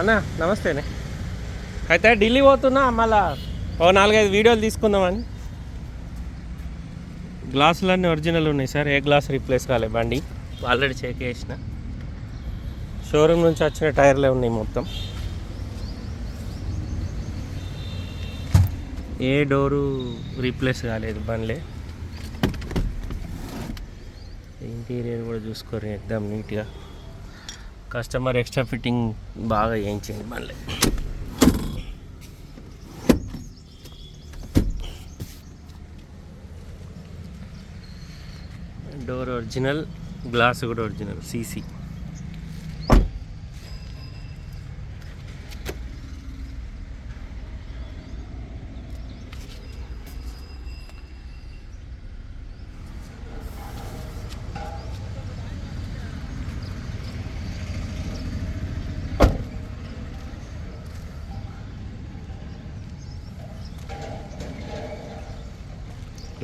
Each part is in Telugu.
అన్న నమస్తేనే. అయితే ఢిల్లీ పోతున్నా మళ్ళా ఓ నాలుగైదు వీడియోలు తీసుకుందామని. గ్లాసులన్నీ ఒరిజినల్ ఉన్నాయి సార్ ఏ గ్లాస్ రీప్లేస్ కాలే బండి. ఆల్రెడీ చెక్ చేసిన. షోరూమ్ నుంచి వచ్చిన టైర్లే ఉన్నాయి మొత్తం. ఏ డోరు రీప్లేస్ కాలేదు బండ్లే. ఇంటీరియర్ కూడా చూసుకోరు ఎక్దమ్ నీట్గా. కస్టమర్ ఎక్స్ట్రా ఫిట్టింగ్ బాగా చేయించింది బండ్లే డోర్ ఒరిజినల్ గ్లాస్ కూడా ఒరిజినల్ సీసీ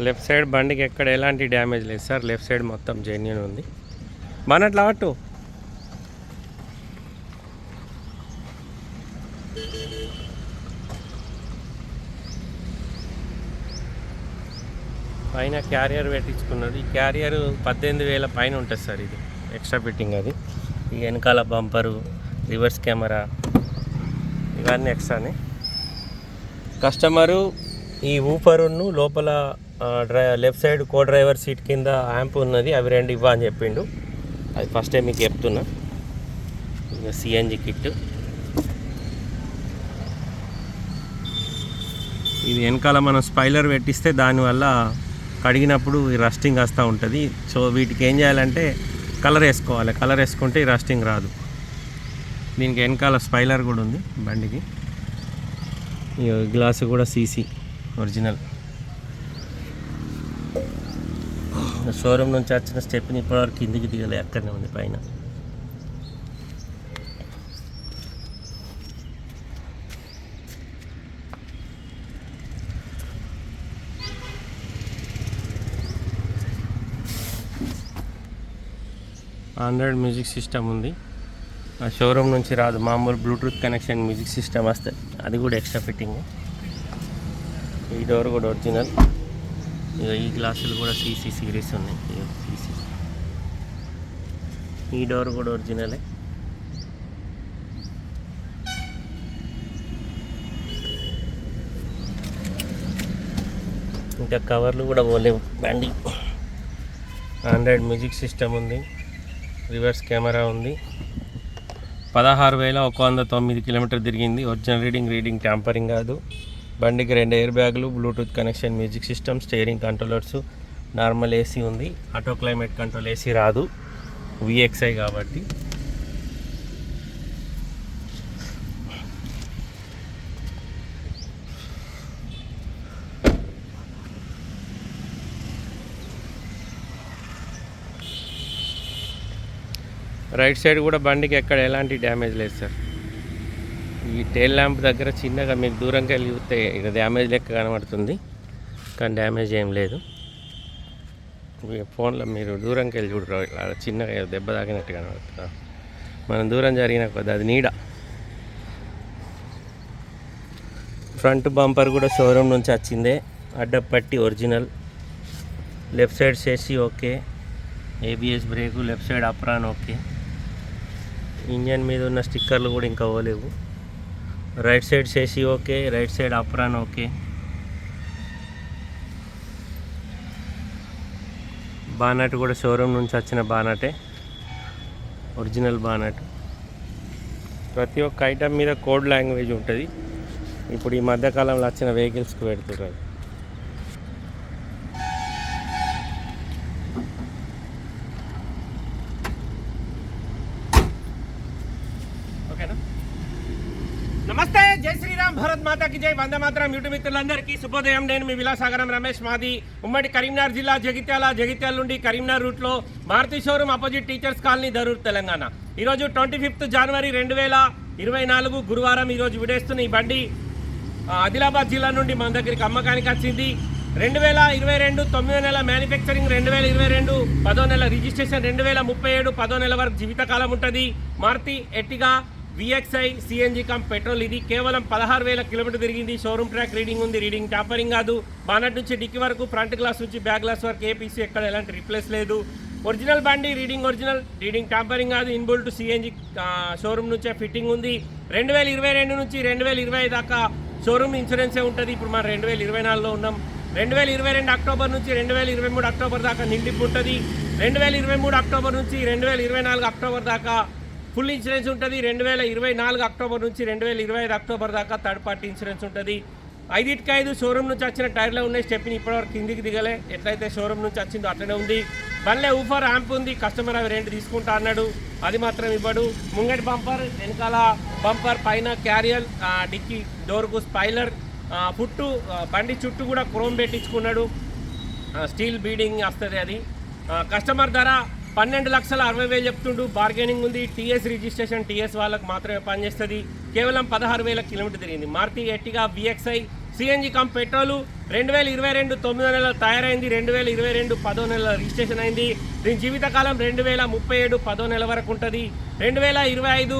లెఫ్ట్ సైడ్ బండికి ఎక్కడ ఎలాంటి డ్యామేజ్ లేదు సార్. లెఫ్ట్ సైడ్ మొత్తం జెన్యున్ ఉంది. మనట్లా అట్టు పైన క్యారియర్ పెట్టించుకున్నది. ఈ క్యారియర్ పద్దెనిమిది వేల పైన ఉంటుంది సార్ ఇది. ఎక్స్ట్రా ఫిట్టింగ్ అది. ఈ వెనకాల బంపరు రివర్స్ కెమెరా ఇవన్నీ ఎక్స్ట్రానే కస్టమరు ఈ ఊఫరును లోపల dry left side co driver seat కింద యాంప్ ఉన్నది అవి రెండు ఇవ్వ అని చెప్పిండు. అది ఫస్ట్ టైం మీకు చెప్తున్నా. ఇంకా సిఎన్జి కిట్ ఇది వెనకాల మనం స్పైలర్ పెట్టిస్తే దానివల్ల కడిగినప్పుడు ఈ రస్టింగ్ వస్తూ ఉంటుంది. సో వీటికి ఏం చేయాలంటే కలర్ వేసుకోవాలి. కలర్ వేసుకుంటే ఈ రస్టింగ్ రాదు. దీనికి వెనకాల స్పైలర్ కూడా ఉంది బండికి. ఈ గ్లాసు కూడా సీసీ ఒరిజినల్ షోరూమ్ నుంచి వచ్చిన స్టెప్ని ఇప్పటివరకు కిందికి దిగలే అక్కడనే ఉంది పైన. ఆండ్రాయిడ్ మ్యూజిక్ సిస్టమ్ ఉంది. ఆ షోరూమ్ నుంచి రాదు మామూలు బ్లూటూత్ కనెక్షన్ మ్యూజిక్ సిస్టమ్ వస్తే. అది కూడా ఎక్స్ట్రా ఫిట్టింగ్ ఈ డోర్ కూడా ఒరిజినల్ ఇక ఈ గ్లాసులు కూడా సీసీ సిరీస్ ఉన్నాయి. సీసీ? ఈ డోర్ కూడా ఒరిజినలే. ఇంకా కవర్లు కూడా పోలేవు. బండి. ఆండ్రాయిడ్ మ్యూజిక్ సిస్టమ్ ఉంది. రివర్స్ కెమెరా ఉంది. పదహారు వేల ఒక వంద తొమ్మిది కిలోమీటర్ తిరిగింది. ఒరిజినల్ రీడింగ్ రీడింగ్ ట్యాంపరింగ్ కాదు. బండికి రెండు ఎయిర్ బ్యాగులు Bluetooth connection music system steering controllers normal AC ఉంది. ఆటో క్లైమేట్ కంట్రోల్ ఏసీ రాదు. విఎక్స్ఐ కాబట్టి. రైట్ సైడ్ కూడా బండికి ఎక్కడ ఎలాంటి డ్యామేజ్ లేదు సార్. టెయిల్ ల్యాంప్ దగ్గర చిన్నగా మీకు దూరంకి వెళ్ళి చూస్తే ఇక డ్యామేజ్ లెక్క కనబడుతుంది. కానీ డ్యామేజ్ ఏం లేదు. ఫోన్లో మీరు దూరంకి వెళ్ళి చూడరు ఇలా చిన్నగా దెబ్బ తాకినట్టు కనబడుతుంది. మనం దూరం జరిగిన కొద్ది అది నీడ. ఫ్రంట్ బంపర్ కూడా షోరూమ్ నుంచి వచ్చిందే. అడ్డపట్టి ఒరిజినల్ లెఫ్ట్ సైడ్ చేసి okay. ABS brake left side apron okay. Engine మీద ఉన్న స్టిక్కర్లు కూడా ఇంకా పోలేవు. రైట్ సైడ్ చేసి okay right side apron okay. Bonnet కూడా షోరూమ్ నుంచి వచ్చిన బానటే ఒరిజినల్ బానట్. ప్రతి ఒక్క ఐటమ్ మీద కోడ్ లాంగ్వేజ్ ఉంటుంది. ఇప్పుడు ఈ మధ్యకాలంలో వచ్చిన వెహికల్స్కి పెడుతున్నారు. ఓకేనా? నమస్తే జై శ్రీరామ్ భారత్ మాతాకి జై. వంద మాత్రం యూట్యూబ్ మిత్రులందరికీ శుభోదయం. నేను మీ విలాసాగరం రమేష్ మాది. ఉమ్మడి కరీంనగర్ జిల్లా జగిత్యాల జగిత్యాల నుండి కరీంనగర్ రూట్లో Maruti showroom opposite teachers colony Darur Telangana. ఈరోజు ట్వంటీ ఫిఫ్త్ జనవరి రెండు వేల ఇరవై నాలుగు గురువారం ఈరోజు విడేస్తున్న ఈ బండి ఆదిలాబాద్ జిల్లా నుండి మన దగ్గరికి అమ్మకానికి వచ్చింది. రెండు వేల ఇరవై రెండు తొమ్మిదో నెల మ్యానుఫ్యాక్చరింగ్ రెండు వేల ఇరవై రెండు పదో నెల రిజిస్ట్రేషన్ రెండు వేల ముప్పై ఏడు పదో నెల వరకు జీవితకాలం ఉంటుంది. Maruti Ertiga VXI CNG cum petrol ఇది కేవలం పదహారు వేల కిలోమీటర్ తిరిగింది. షోరూమ్ ట్రాక్ రీడింగ్ ఉంది. రీడింగ్ టాపరింగ్ కాదు. బానట్ నుంచి డిక్కి వరకు ఫ్రంట్ గ్లాస్ నుంచి బ్యాక్ గ్లాస్ వరకు ఏపీసీ ఎక్కడ ఎలాంటి రిప్లేస్ లేదు. ఒరిజినల్ బండి రీడింగ్ ఒరిజినల్ రీడింగ్ టాంపరింగ్ కాదు. ఇన్బుల్ టు సిఎన్జి షోరూమ్ నుంచే ఫిట్టింగ్ ఉంది. రెండు వేల ఇరవై రెండు నుంచి రెండు వేల ఇరవై దాకా షోరూమ్ ఇన్సూరెన్సే ఉంటుంది. ఇప్పుడు మనం రెండు వేల ఇరవై నాలుగులో ఉన్నాం. రెండు వేల ఇరవై రెండు అక్టోబర్ నుంచి రెండు వేల ఇరవై మూడు అక్టోబర్ దాకా నిండిపు ఉంటుంది రెండు వేల ఇరవై మూడు అక్టోబర్ నుంచి రెండు వేల ఇరవై నాలుగు అక్టోబర్ దాకా ఫుల్ ఇన్సూరెన్స్ ఉంటుంది. రెండు వేల ఇరవై నాలుగు అక్టోబర్ నుంచి రెండు వేల ఇరవై ఐదు అక్టోబర్ దాకా థర్డ్ పార్టీ ఇన్సూరెన్స్ ఉంటుంది. ఐదింటికి ఐదు షోరూమ్ నుంచి వచ్చిన టైర్లో ఉన్నాయి. స్టెప్ని ఇప్పటివరకు కిందికి దిగలే. ఎట్లయితే షోరూమ్ నుంచి వచ్చిందో అట్లనే ఉంది. బండ్లే ఊఫర్ ర్యాంప్ ఉంది. కస్టమర్ అవి రెండు తీసుకుంటా అన్నాడు. అది మాత్రం ఇవ్వడు. ముంగటి బంపర్ వెనకాల బంపర్ పైన క్యారియర్ డిక్కీ డోర్కు స్పైలర్ పుట్టు బండి చుట్టూ కూడా క్రోమ్ పెట్టించుకున్నాడు. స్టీల్ బీడింగ్ వస్తుంది అది. కస్టమర్ ధర పన్నెండు లక్షల అరవై వేలు చెప్తుండు. బార్గెనింగ్ ఉంది. టీఎస్ రిజిస్ట్రేషన్ టీఎస్ వాళ్ళకు మాత్రమే పనిచేస్తుంది. కేవలం పదహారు వేల కిలోమీటర్ తిరిగింది. Maruti Ertiga VXI CNG cum petrol రెండు వేల ఇరవై రెండు తొమ్మిదో నెల తయారైంది. రెండు వేల ఇరవై రెండు పదో నెల రిజిస్ట్రేషన్ అయింది. దీని జీవితకాలం రెండు వేల ముప్పై ఏడు పదో నెల వరకు ఉంటుంది. రెండు వేల ఇరవై ఐదు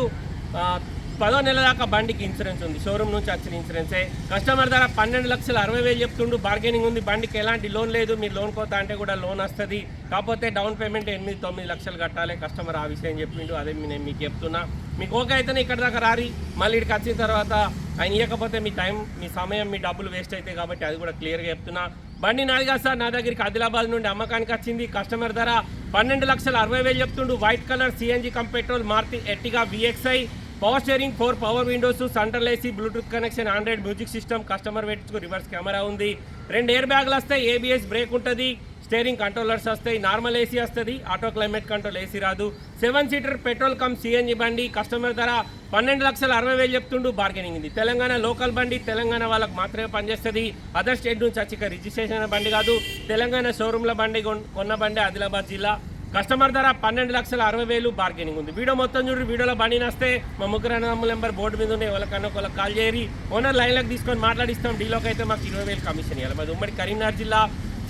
పదో నెల దాకా బండికి ఇన్సూరెన్స్ ఉంది. షోరూమ్ నుంచి వచ్చిన ఇన్సూరెన్సే. కస్టమర్ ధర పన్నెండు లక్షల అరవై వేలు చెప్తుండు. బార్గెనింగ్ ఉంది. బండికి ఎలాంటి లోన్ లేదు. మీరు లోన్ కోత అంటే కూడా లోన్ వస్తుంది. కాకపోతే డౌన్ పేమెంట్ ఎనిమిది తొమ్మిది లక్షలు కట్టాలి. కస్టమర్ ఆ విషయం చెప్పిండు. అదే నేను మీకు చెప్తున్నా. మీకు ఓకే అయితేనే ఇక్కడ దాకా రారి. మళ్ళీ ఇక్కడికి వచ్చిన తర్వాత ఆయన ఇవ్వకపోతే మీ టైం మీ సమయం మీ డబ్బులు వేస్ట్ అవుతాయి కాబట్టి అది కూడా క్లియర్గా చెప్తున్నా. బండి నాది కాదు సార్. నా దగ్గరికి ఆదిలాబాద్ నుండి అమ్మకానికి వచ్చింది. కస్టమర్ ధర పన్నెండు లక్షల అరవై వేలు చెప్తుండు. White colour CNG cum petrol Maruti Ertiga VXI power steering four power windows central AC Bluetooth connection Android music system customer పెట్టుకు రివర్స్ కెమెరా ఉంది. రెండు ఎయిర్ బ్యాగ్లు వస్తాయి ఏబిఎస్ బ్రేక్ ఉంటుంది స్టేరింగ్ కంట్రోలర్స్ వస్తాయి నార్మల్ ఏసీ వస్తుంది ఆటో క్లైమేట్ కంట్రోల్ ఏసీ రాదు. Seven seater petrol cum CNG బండి కస్టమర్ ధర పన్నెండు లక్షల అరవై వేలు చెప్తుండు బార్గెనింగ్ ఉంది. తెలంగాణ లోకల్ బండి తెలంగాణ వాళ్ళకి మాత్రమే పనిచేస్తుంది. అదర్ స్టేట్ నుంచి వచ్చి రిజిస్ట్రేషన్ బండి కాదు తెలంగాణ షోరూమ్ల బండి కొన్- కొన్న బండి ఆదిలాబాద్ జిల్లా. కస్టమర్ ధర పన్నెండు లక్షల అరవై వేలు బార్గెనింగ్ ఉంది. వీడియో మొత్తం చూడు వీడియోలో బండి నస్తే మా ముగ్గురు అన్నదమ్ముల నెంబర్ బోర్డు మీద ఉండే వాళ్ళకన్నా ఒకళ్ళకి కాల్ చేయరి ఓనర్ లైన్లోకి తీసుకొని మాట్లాడిస్తాం. డీలోకి అయితే మాకు ఇరవై వేలు కమిషన్ ఇవ్వాలి మాది ఉమ్మడి కరీంనగర్ జిల్లా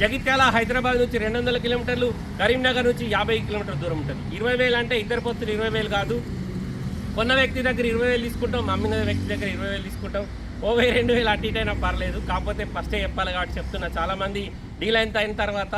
జగిత్యాల హైదరాబాద్ నుంచి రెండు వందల కిలోమీటర్లు కరీంనగర్ నుంచి యాభై కిలోమీటర్ల దూరం ఉంటుంది. ఇరవై వేలు అంటే ఇద్దరు పొత్తులు ఇరవై వేలు కాదు. కొన్న వ్యక్తి దగ్గర ఇరవై వేలు తీసుకుంటాం అమ్మిన వ్యక్తి దగ్గర ఇరవై వేలు తీసుకుంటాం. ఓవే రెండు వేలు అటు ఇటు అయినా పర్లేదు. కాకపోతే ఫస్టే చెప్పాలి కాబట్టి చెప్తున్నా చాలామంది. డీల్ అయిన తర్వాత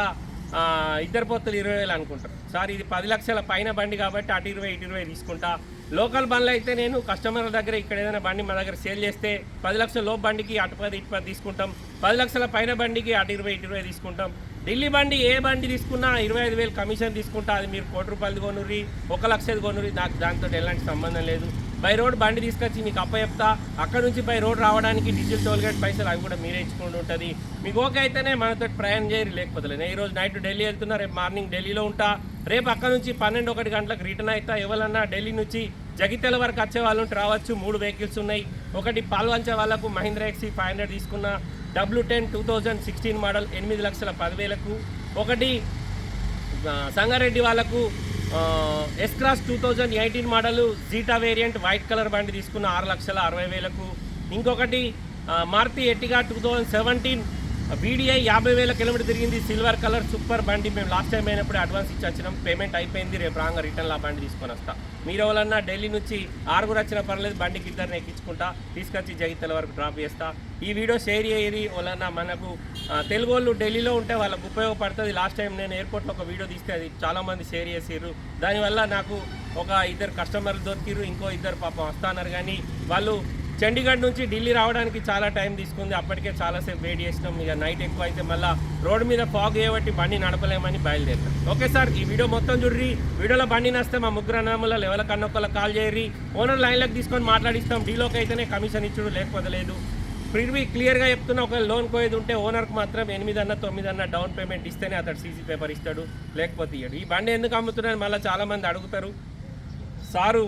ఇద్దరు పొత్తులు ఇరవై వేలు అనుకుంటారు. సార్ ఇది పది లక్షల పైన బండి కాబట్టి అటు ఇరవై ఇటు ఇరవై తీసుకుంటా. లోకల్ బండ్లు అయితే నేను కస్టమర్ల దగ్గర ఇక్కడ ఏదైనా బండి మా దగ్గర సేల్ చేస్తే పది లక్షల లోపు బండికి అటు పది ఇటు పది తీసుకుంటాం. పది లక్షల పైన బండికి అటు ఇరవై ఇటు ఇరవై తీసుకుంటాం. ఢిల్లీ బండి ఏ బండి తీసుకున్నా ఇరవై ఐదు వేలు కమిషన్ తీసుకుంటా. అది మీరు కోటి రూపాయలు కొనుర్రి ఒక లక్షది కొనుర్రి. నాకు దాంతో ఎలాంటి సంబంధం లేదు. బై రోడ్ బండి తీసుకొచ్చి మీకు అప్ప చెప్తా అక్కడ నుంచి బై రోడ్ రావడానికి డీజిల్ టోల్గేట్ పైసలు అవి కూడా మీరే ఇచ్చుకుంటూ ఉంటుంది. మీకు ఓకే అయితేనే మనతో ప్రయాణం చేయరు లేకపోతే నేను ఈ రోజు నైట్ ఢిల్లీ వెళ్తున్నా రేపు మార్నింగ్ ఢిల్లీలో ఉంటా. రేపు అక్కడ నుంచి పన్నెండు ఒకటి గంటలకు రిటర్న్ అవుతా ఎవరన్నా ఢిల్లీ నుంచి జగిత్యాల వరకు వచ్చే వాళ్ళు రావచ్చు. మూడు వెహికల్స్ ఉన్నాయి. ఒకటి పాల్వంచే వాళ్ళకు మహీంద్రా ఎక్సీ ఫైవ్ హండ్రెడ్ తీసుకున్న. W ten two thousand sixteen model ఎనిమిది లక్షల పదివేలకు. ఒకటి సంగారెడ్డి వాళ్ళకు S cross two thousand eighteen model Zeta variant white colour బండి తీసుకున్న ఆరు లక్షల అరవై వేలకు. ఇంకొకటి Maruti Ertiga two thousand seventeen VDI యాభై వేల కిలోమీటర్ తిరిగింది. సిల్వర్ కలర్ సూపర్ బండి మేము లాస్ట్ టైం అయినప్పుడు అడ్వాన్స్ ఇచ్చి వచ్చినాం. పేమెంట్ అయిపోయింది. రేపు రాగా రిటర్న్ ఆ బండి తీసుకొని వస్తా. మీరు ఎవరన్నా ఢిల్లీ నుంచి ఆరుగురు వచ్చినా పర్లేదు బండికి ఇద్దరిని ఎక్కించుకుంటా. తీసుకొచ్చి జగిత్తల వరకు డ్రాప్ చేస్తా. ఈ వీడియో షేర్ చేయది వలన మనకు తెలుగు వాళ్ళు ఢిల్లీలో ఉంటే వాళ్ళకు ఉపయోగపడుతుంది. లాస్ట్ టైం నేను ఎయిర్పోర్ట్లో ఒక వీడియో తీస్తే అది చాలామంది షేర్ చేసారు దానివల్ల నాకు ఒక ఇద్దరు కస్టమర్లు దొరికిరు ఇంకో ఇద్దరు పాపం వస్తున్నారు. కానీ వాళ్ళు చండీగఢ్ నుంచి ఢిల్లీ రావడానికి చాలా టైం తీసుకుంది. అప్పటికే చాలాసేపు వెయిట్ చేసినాం. ఇక నైట్ ఎక్కువ అయితే మళ్ళీ రోడ్ మీద ఫాగ్ చేయబట్టి బండి నడపలేమని బయలుదేరాం ఓకే సార్ ఈ వీడియో మొత్తం చూడ్రి. వీడియోలో బండి నస్తే మా ముగ్గురు అన్నముల ఎవరికన్నా కన్నొక్కల కాల్ చేయరి ఓనర్ లైన్లోకి తీసుకొని మాట్లాడిస్తాం. డీలోకి అయితేనే కమిషన్ ఇచ్చుడు లేకపోతే లేదు. ప్రివ్యూ క్లియర్గా చెప్తున్నా ఒకవేళ లోన్ పోయేది ఉంటే ఓనర్కి మాత్రం ఎనిమిది అన్న తొమ్మిది అన్న డౌన్ పేమెంట్ ఇస్తేనే అతడు సీసీ పేపర్ ఇస్తాడు లేకపోతే ఇయ్యడు. ఈ బండి ఎందుకు అమ్ముతున్నాను మళ్ళీ చాలామంది అడుగుతారు. సారు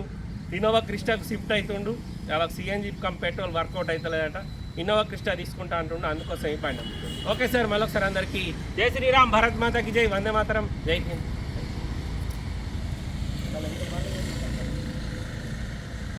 ఇన్నోవా క్రిస్టాకు షిఫ్ట్ అవుతుండు అలా CNG cum petrol work out అవుతలేదట Innova Crysta తీసుకుంటా అంటుండు అందుకోసం ఈ బండి ఓకే సార్ మళ్ళొకసారి అందరికీ జై శ్రీరామ్ భరత్ మాతకి జై వందే మాతరం జై హింద్.